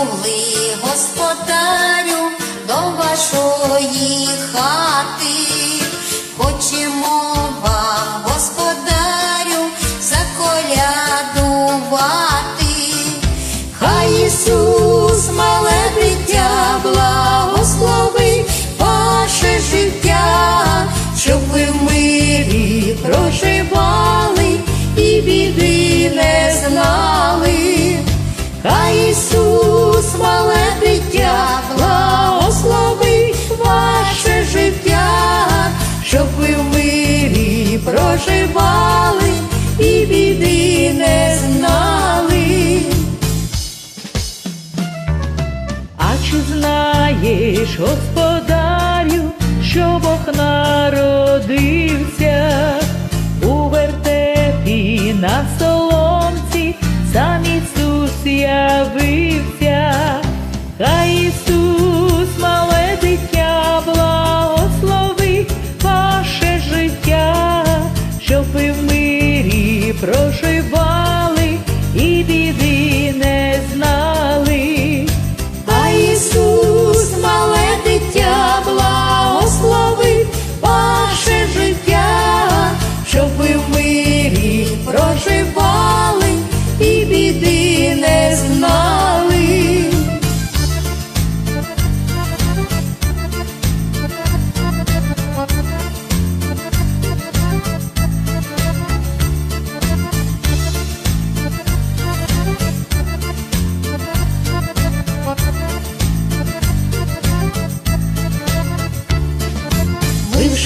Смугли господа. Проживали і біди не знали. А чи знаєш, господарю, що Бог народився у вертепі на соломці, сам Ісус явився, проживали і біди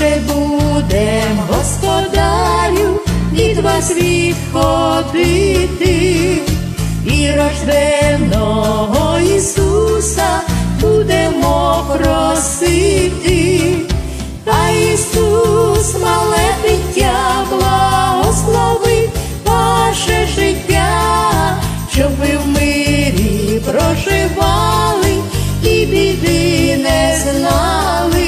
довше будем, господарю, від вас відходити, і рожденого Ісуса будемо просити, та Ісус, мале дитя, благослови ваше життя, щоб ви в мирі проживали і біди не знали.